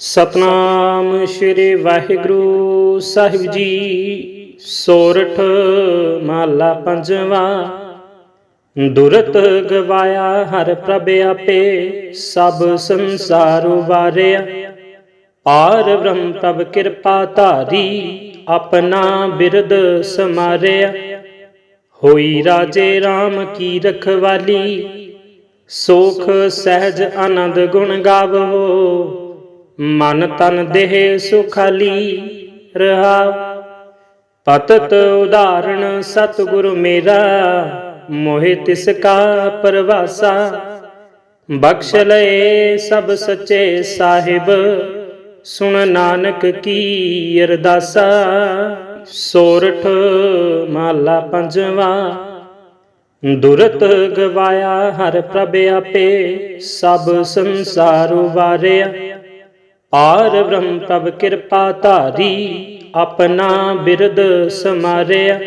ਸਤਨਾਮ ਸ੍ਰੀ ਵਾਹਿਗੁਰੂ ਸਾਹਿਬ ਜੀ, ਸੋਰਠ ਮਾਲਾ ਪੰਜਵਾ। ਦੁਰਤ ਗਵਾਇਆ ਹਰ ਪ੍ਰਭ ਆਪੇ, ਸਭ ਸੰਸਾਰ ਵਾਰਿਆ। ਪਾਰ ਬ੍ਰਹਮ ਤਬ ਕਿਰਪਾ ਧਾਰੀ, ਆਪਣਾ ਬਿਰਦ ਸਮਾਰਿਆ। ਹੋਈ ਰਾਜੇ RAM ਕੀ ਰਖਵਾਲੀ, ਸੋਖ ਸਹਿਜ ਆਨੰਦ ਗੁਣ ਗਾਵੋ। ਮਨ ਤਨ ਦੇਹ ਸੁਖਾਲੀ ਰਹਾ। ਪਤਤ ਉਦਾਹਰਣ ਸਤਿਗੁਰ ਮੇਰਾ, ਮੋਹਿ ਤਿਸ ਕਾ ਪਰਵਾਸਾ। ਬਖਸ਼ ਲਏ ਸਭ ਸੱਚੇ ਸਾਹਿਬ, ਸੁਣ ਨਾਨਕ ਕੀ ਅਰਦਾਸਾ। ਸੋਰਠ ਮਾਲਾ ਪੰਜਵਾ, ਦੁਰਤ ਗਵਾਇਆ ਹਰ ਪ੍ਰਭ ਆਪੇ, ਸਭ ਸੰਸਾਰ ਵਾਰਿਆ। ਪਾਰ ਬ੍ਰਹਮ ਤਬ ਕਿਰਪਾ ਧਾਰੀ, ਆਪਣਾ ਬਿਰਦ ਸਮਾਰਿਆ।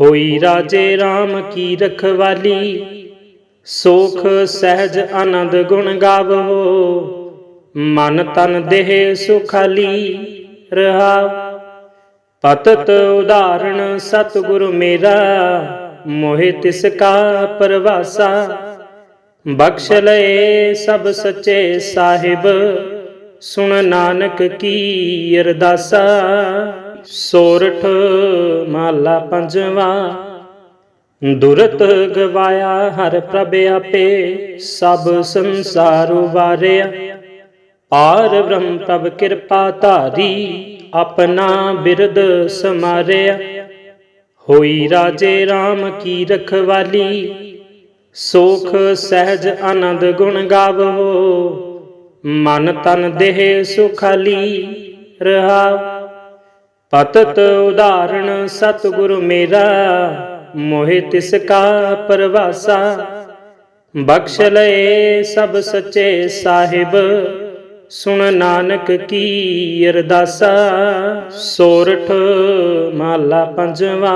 ਹੋਈ ਰਾਜੇ RAM ਕੀ ਰਖਵਾਲੀ, ਸੋਖ ਸਹਿਜ ਆਨੰਦ ਗੁਣ ਗਾਵੋ। ਮਨ ਤਨ ਦੇਹ ਸੁਖਾਲੀ ਰਹਾ ਪਤਤ ਉਦਾਹਰਣ ਸਤਿਗੁਰ ਮੇਰਾ, ਮੋਹਿ ਤਿਸ ਕਾ ਪਰਵਾਸਾ। ਬਖਸ਼ ਲਏ ਸਭ ਸੱਚੇ ਸਾਹਿਬ। ਸੁਣ ਨਾਨਕ ਕੀ ਅਰਦਾਸਾ, ਸੋਰਠ ਮਾਲਾ ਪੰਜਵਾ। ਦੁਰਤ ਗਵਾਇਆ ਹਰ ਪ੍ਰਭ ਆਪੇ, ਸਭ ਸੰਸਾਰ ਵਾਰਿਆ। ਪਾਰ ਬ੍ਰਹਮ ਪ੍ਰਭ ਕਿਰਪਾ ਧਾਰੀ, ਆਪਣਾ ਬਿਰਦ ਸਮਾਰਿਆ। ਹੋਈ ਰਾਜੇ RAM ਕੀ ਰਖਵਾਲੀ, ਸੋਖ ਸਹਿਜ ਆਨੰਦ ਗੁਣ ਗਾਵੋ। ਮਨ ਤਨ ਦੇਹ ਸੁਖਾਲੀ ਰਹਾ। ਪਤਤ ਉਦਾਹਰਣ ਸਤਿਗੁਰ ਮੇਰਾ, ਮੋਹਿ ਤਿਸ ਕਾ ਪਰਵਾਸਾ। ਬਖਸ਼ ਲਏ ਸਭ ਸੱਚੇ ਸਾਹਿਬ, ਸੁਣ ਨਾਨਕ ਕੀ ਅਰਦਾਸਾ। ਸੋਰਠ ਮਾਲਾ ਪੰਜਵਾ,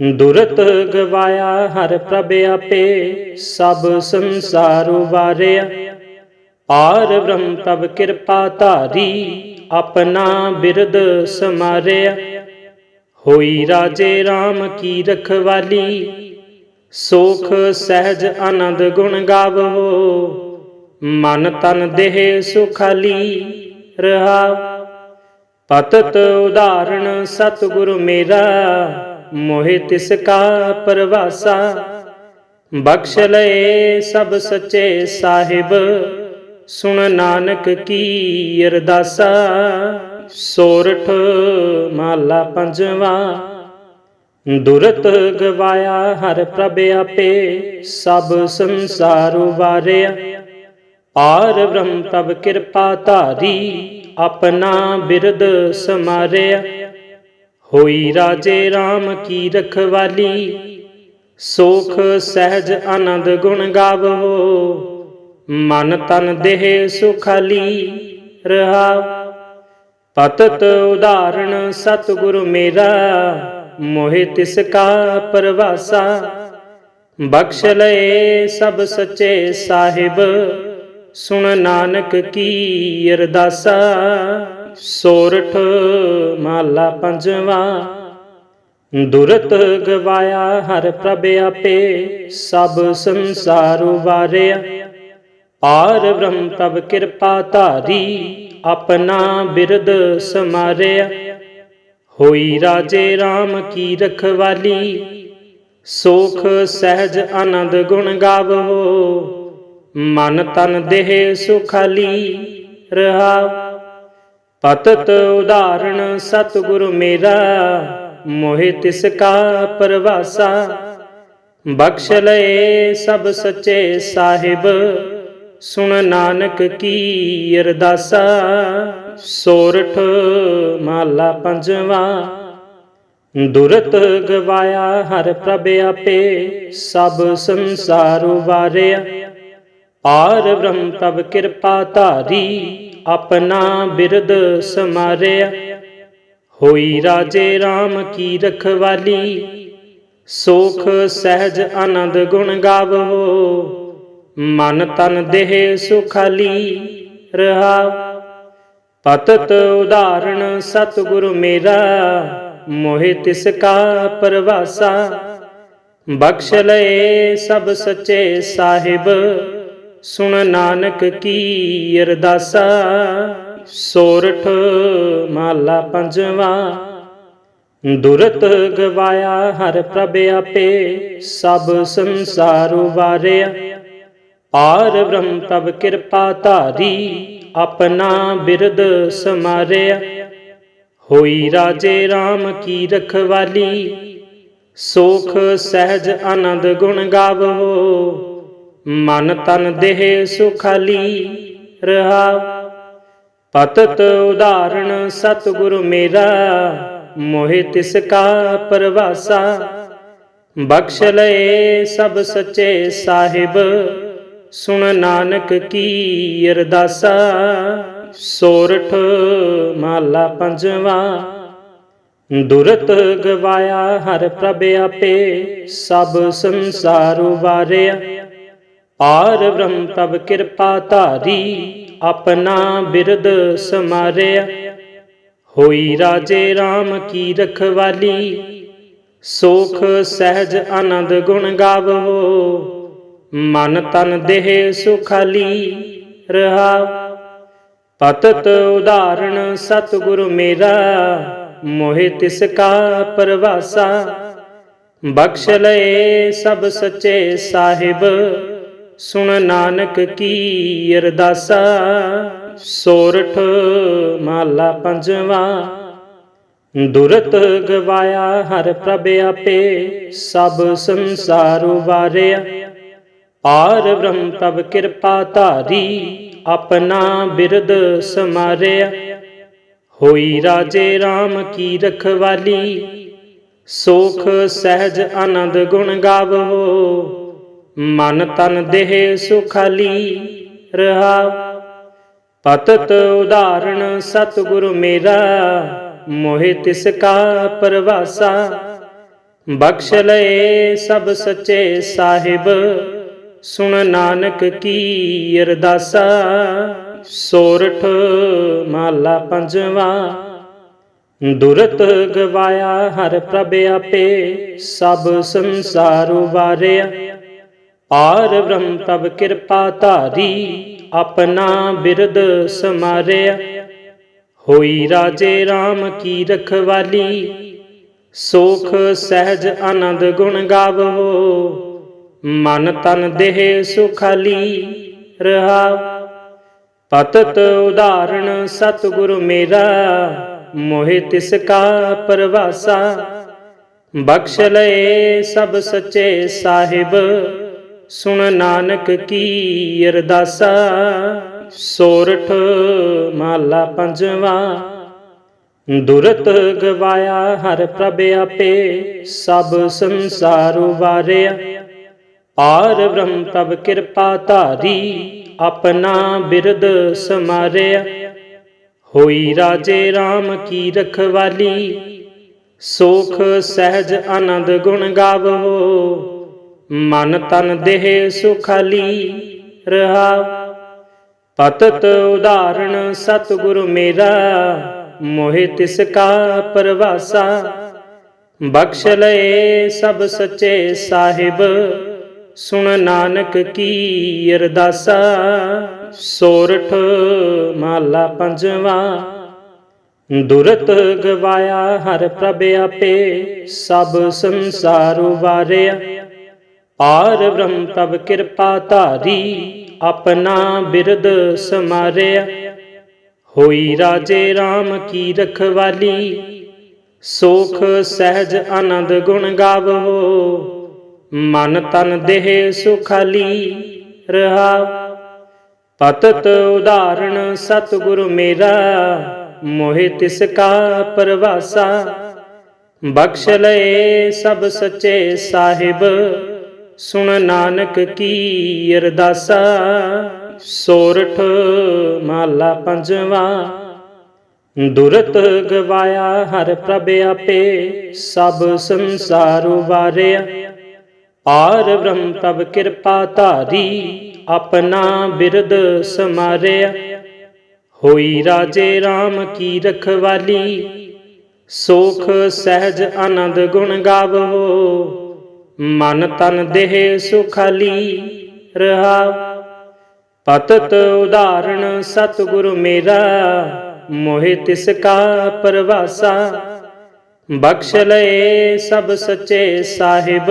ਦੁਰਤ ਗਵਾਇਆ ਹਰ ਪ੍ਰਭ ਆਪੇ, ਸਭ ਸੰਸਾਰ ਵਾਰਿਆ। ਪਾਰ ਬ੍ਰਹਮ ਤਬ ਕਿਰਪਾ ਧਾਰੀ, ਆਪਣਾ ਬਿਰਦ ਸਮਾਰਿਆ। ਹੋਈ ਰਾਜੇ RAM ਕੀ ਰਖਵਾਲੀ, ਸੋਖ ਸਹਿਜ ਆਨੰਦ ਗੁਣ ਗਾਵੋ। ਮਨ ਤਨ ਦੇਹ ਸੁਖਾਲੀ ਰਹਾ। ਪਤਤ ਉਦਾਹਰਣ, ਸਤਿਗੁਰ ਮੇਰਾ, ਮੋਹਿ ਤਿਸ ਕਾ ਪਰਵਾਸਾ। ਬਖਸ਼ ਲਏ ਸਭ ਸੱਚੇ ਸਾਹਿਬ। ਸੁਣ ਨਾਨਕ ਕੀ ਅਰਦਾਸਾ, ਸੋਰਠ ਮਾਲਾ ਪੰਜਵਾ। ਦੁਰਤ ਗਵਾਇਆ ਹਰ ਪ੍ਰਭ ਆਪੇ, ਸਭ ਸੰਸਾਰ ਉਬਾਰਿਆ ਪਾਰ ਬ੍ਰਹਮ ਤਬ ਕਿਰਪਾ ਧਾਰੀ, ਆਪਣਾ ਬਿਰਦ ਸਮਾਰਿਆ। ਹੋਈ ਰਾਜੇ RAM ਕੀ ਰਖਵਾਲੀ, ਸੋਖ ਸਹਿਜ ਆਨੰਦ ਗੁਣ ਗਾਵੋ। ਮਨ ਤਨ ਦੇਹ ਸੁਖਾਲੀ ਰਹਾ ਪਤਤ ਉਦਾਹਰਣ ਸਤਿਗੁਰ ਮੇਰਾ, ਮੋਹਿ ਤਿਸ ਕਾ ਪਰਵਾਸਾ। ਬਖਸ਼ ਲਏ ਸਭ ਸੱਚੇ ਸਾਹਿਬ, ਸੁਣ ਨਾਨਕ ਕੀ ਅਰਦਾਸਾ। ਸੋਰਠ ਮਾਲਾ ਪੰਜਵਾ, ਦੁਰਤ ਗਵਾਇਆ ਹਰ ਪ੍ਰਭ ਆਪੇ, ਸਭ ਸੰਸਾਰ ਵਾਰਿਆ। ਪਾਰ ਬ੍ਰਹਮ ਤਬ ਕਿਰਪਾ ਧਾਰੀ, ਆਪਣਾ ਬਿਰਦ ਸਮਾਰਿਆ। ਹੋਈ ਰਾਜੇ RAM ਕੀ ਰਖਵਾਲੀ, ਸੋਖ ਸਹਿਜ ਆਨੰਦ ਗੁਣ ਗਾਵੋ। ਮਨ ਤਨ ਦੇਹ ਸੁਖਾਲੀ ਰਹਾ ਪਤਤ ਉਦਾਹਰਣ ਸਤਿਗੁਰ ਮੇਰਾ, ਮੋਹਿ ਤਿਸ ਕਾ ਪਰਵਾਸਾ। ਬਖਸ਼ ਲਏ ਸਭ ਸੱਚੇ ਸਾਹਿਬ। ਸੁਣ ਨਾਨਕ ਕੀ ਅਰਦਾਸਾ, ਸੋਰਠ ਮਾਲਾ ਪੰਜਵਾ। ਦੁਰਤ ਗਵਾਇਆ ਹਰ ਪ੍ਰਭ ਆਪੇ, ਸਭ ਸੰਸਾਰ ਵਾਰਿਆ। ਪਾਰ ਬ੍ਰਹਮ ਪ੍ਰਭ ਕਿਰਪਾ ਧਾਰੀ, ਆਪਣਾ ਬਿਰਦ ਸਮਾਰਿਆ। ਹੋਈ ਰਾਜੇ RAM ਕੀ ਰਖਵਾਲੀ, ਸੋਖ ਸਹਿਜ ਆਨੰਦ ਗੁਣ ਗਾਵੋ। ਮਨ ਤਨ ਦੇਹ ਸੁਖਾਲੀ ਰਹਾਉ। ਪਤਤ ਉਦਾਹਰਣ ਸਤਿਗੁਰ ਮੇਰਾ, ਮੋਹਿ ਤਿਸ ਕਾ ਪਰਵਾਸਾ। ਬਖਸ਼ ਲਏ ਸਭ ਸੱਚੇ ਸਾਹਿਬ, ਸੁਣ ਨਾਨਕ ਕੀ ਅਰਦਾਸਾ। ਸੋਰਠ ਮਾਲਾ ਪੰਜਵਾ, ਦੁਰਤ ਗਵਾਇਆ ਹਰ ਪ੍ਰਭ ਆਪੇ, ਸਭ ਸੰਸਾਰ ਵਾਰਿਆ। ਪਾਰ ਬ੍ਰਹਮ ਤਬ ਕਿਰਪਾ ਧਾਰੀ, ਆਪਣਾ ਬਿਰਦ ਸਮਾਰਿਆ। ਹੋਈ ਰਾਜੇ RAM ਕੀ ਰਖਵਾਲੀ, ਸੋਖ ਸਹਿਜ ਆਨੰਦ ਗੁਣ ਗਾਵੋ। ਮਨ ਤਨ ਦੇਹ ਸੁਖਾਲੀ ਰਹਾਉ ਪਤਤ ਉਦਾਹਰਣ ਸਤਿਗੁਰ ਮੇਰਾ, ਮੋਹਿ ਤਿਸ ਕਾ ਪਰਵਾਸਾ। ਬਖਸ਼ ਲਏ ਸਭ ਸੱਚੇ ਸਾਹਿਬ ਸੁਣ ਨਾਨਕ ਕੀ ਅਰਦਾਸਾ, ਸੋਰਠ ਮਾਲਾ ਪੰਜਵਾ। ਦੁਰਤ ਗਵਾਇਆ ਹਰ ਪ੍ਰਭ ਆਪੇ, ਸਭ ਸੰਸਾਰ ਵਾਰਿਆ। ਆਰ ਬ੍ਰਹਮ ਤਬ ਕਿਰਪਾ ਧਾਰੀ, ਆਪਣਾ ਬਿਰਦ ਸਮਾਰਿਆ। ਹੋਈ ਰਾਜੇ RAM ਕੀ ਰਖਵਾਲੀ, ਸੋਖ ਸਹਿਜ ਆਨੰਦ ਗੁਣ ਗਾਵੋ। ਮਨ ਤਨ ਦੇਹ ਸੁਖਾਲੀ ਰਹਾਉ ਪਤਤ ਉਦਾਹਰਣ ਸਤਿਗੁਰ ਮੇਰਾ, ਮੋਹਿ ਤਿਸ ਕਾ ਪਰਵਾਸਾ। ਬਖਸ਼ ਲਏ ਸਭ ਸੱਚੇ ਸਾਹਿਬ, ਸੁਣ ਨਾਨਕ ਕੀ ਅਰਦਾਸਾ। ਸੋਰਠ ਮਾਲਾ ਪੰਜਵਾ, ਦੁਰਤ ਗਵਾਇਆ ਹਰ ਪ੍ਰਭ ਆਪੇ, ਸਭ ਸੰਸਾਰ ਵਾਰਿਆ। ਪਾਰ ਬ੍ਰਹਮ ਤਬ ਕਿਰਪਾ ਧਾਰੀ, ਆਪਣਾ ਬਿਰਦ ਸਮਾਰਿਆ। ਹੋਈ ਰਾਜੇ RAM ਕੀ ਰਖਵਾਲੀ, ਸੋਖ ਸਹਿਜ ਆਨੰਦ ਗੁਣ ਗਾਵੋ। ਮਨ ਤਨ ਦੇਹ ਸੁਖਾਲੀ ਰਹਾਉ ਪਤਤ ਉਦਾਹਰਣ ਸਤਿਗੁਰ ਮੇਰਾ, ਮੋਹਿ ਤਿਸ ਕਾ ਪਰਵਾਸਾ। ਬਖਸ਼ ਲਏ ਸਭ ਸੱਚੇ ਸਾਹਿਬ। ਸੁਣ ਨਾਨਕ ਕੀ ਅਰਦਾਸਾ, ਸੋਰਠ ਮਾਲਾ ਪੰਜਵਾ। ਦੁਰਤ ਗਵਾਇਆ ਹਰ ਪ੍ਰਭ ਆਪੇ, ਸਭ ਸੰਸਾਰ ਵਾਰਿਆ। ਪਾਰ ਬ੍ਰਹਮ ਤਬ ਕਿਰਪਾ ਧਾਰੀ, ਆਪਣਾ ਬਿਰਦ ਸਮਾਰਿਆ। ਹੋਈ ਰਾਜੇ RAM ਕੀ ਰਖਵਾਲੀ, ਸੋਖ ਸਹਿਜ ਆਨੰਦ ਗੁਣ ਗਾਵੋ। ਮਨ ਤਨ ਦੇਹ ਸੁਖਾਲੀ ਰਹਾਉ ਪਤਤ ਉਦਾਹਰਣ ਸਤਿਗੁਰ ਮੇਰਾ, ਮੋਹਿ ਤਿਸ ਕਾ ਪਰਵਾਸਾ। ਬਖਸ਼ ਲਏ ਸਭ ਸੱਚੇ ਸਾਹਿਬ, ਸੁਣ ਨਾਨਕ ਕੀ ਅਰਦਾਸਾ। ਸੋਰਠ ਮਾਲਾ ਪੰਜਵਾ, ਦੁਰਤ ਗਵਾਇਆ ਹਰ ਪ੍ਰਭ ਆਪੇ, ਸਭ ਸੰਸਾਰ ਵਾਰਿਆ। ਆਰ ਬ੍ਰਹਮ ਤਬ ਕਿਰਪਾ ਧਾਰੀ, ਆਪਣਾ ਬਿਰਦ ਸਮਾਰਿਆ। ਹੋਈ ਰਾਜੇ RAM ਕੀ ਰਖਵਾਲੀ, ਸੋਖ ਸਹਿਜ ਆਨੰਦ ਗੁਣ ਗਾਵੋ। ਮਨ ਤਨ ਦੇਹ ਸੁਖਾਲੀ ਰਹਾਉ ਪਤਤ ਉਦਾਹਰਣ ਸਤਿਗੁਰ ਮੇਰਾ, ਮੋਹਿ ਤਿਸ ਕਾ ਪਰਵਾਸਾ। ਬਖਸ਼ ਲਏ ਸਭ ਸੱਚੇ ਸਾਹਿਬ। ਸੁਣ ਨਾਨਕ ਕੀ ਅਰਦਾਸਾ, ਸੋਰਠ ਮਾਲਾ ਪੰਜਵਾ। ਦੁਰਤ ਗਵਾਇਆ ਹਰ ਪ੍ਰਭ ਆਪੇ, ਸਭ ਸੰਸਾਰ ਵਾਰਿਆ। ਪਾਰ ਬ੍ਰਹਮ ਤਬ ਕਿਰਪਾ ਧਾਰੀ, ਆਪਣਾ ਬਿਰਦ ਸਮਾਰਿਆ। ਹੋਈ ਰਾਜੇ RAM ਕੀ ਰਖਵਾਲੀ, ਸੋਖ ਸਹਿਜ ਆਨੰਦ ਗੁਣ ਗਾਵੋ। ਮਨ ਤਨ ਦੇਹ ਸੁਖਾਲੀ ਰਹਾਉ ਪਤਤ ਉਦਾਹਰਣ, ਸਤਿਗੁਰ ਮੇਰਾ, ਮੋਹਿ ਤਿਸ ਕਾ ਪਰਵਾਸਾ। ਬਖਸ਼ ਲਏ ਸਭ ਸੱਚੇ ਸਾਹਿਬ, ਸੁਣ ਨਾਨਕ ਕੀ ਅਰਦਾਸਾ। ਸੋਰਠ ਮਾਲਾ ਪੰਜਵਾ, ਦੁਰਤ ਗਵਾਇਆ ਹਰ ਪ੍ਰਭ ਆਪੇ, ਸਭ ਸੰਸਾਰ ਵਾਰਿਆ। ਪਾਰ ਬ੍ਰਹਮ ਤਬ ਕਿਰਪਾ ਧਾਰੀ, ਆਪਣਾ ਬਿਰਦ ਸਮਾਰਿਆ। ਹੋਈ ਰਾਜੇ RAM ਕੀ ਰਖਵਾਲੀ, ਸੋਖ ਸਹਿਜ ਆਨੰਦ ਗੁਣ ਗਾਵੋ। ਮਨ ਤਨ ਦੇਹ ਸੁਖਾਲੀ ਰਹਾਉ ਪਤਤ ਉਦਾਹਰਣ ਸਤਿਗੁਰ ਮੇਰਾ, ਮੋਹਿ ਤਿਸ ਕਾ ਪਰਵਾਸਾ। ਬਖਸ਼ ਲਏ ਸਭ ਸੱਚੇ ਸਾਹਿਬ।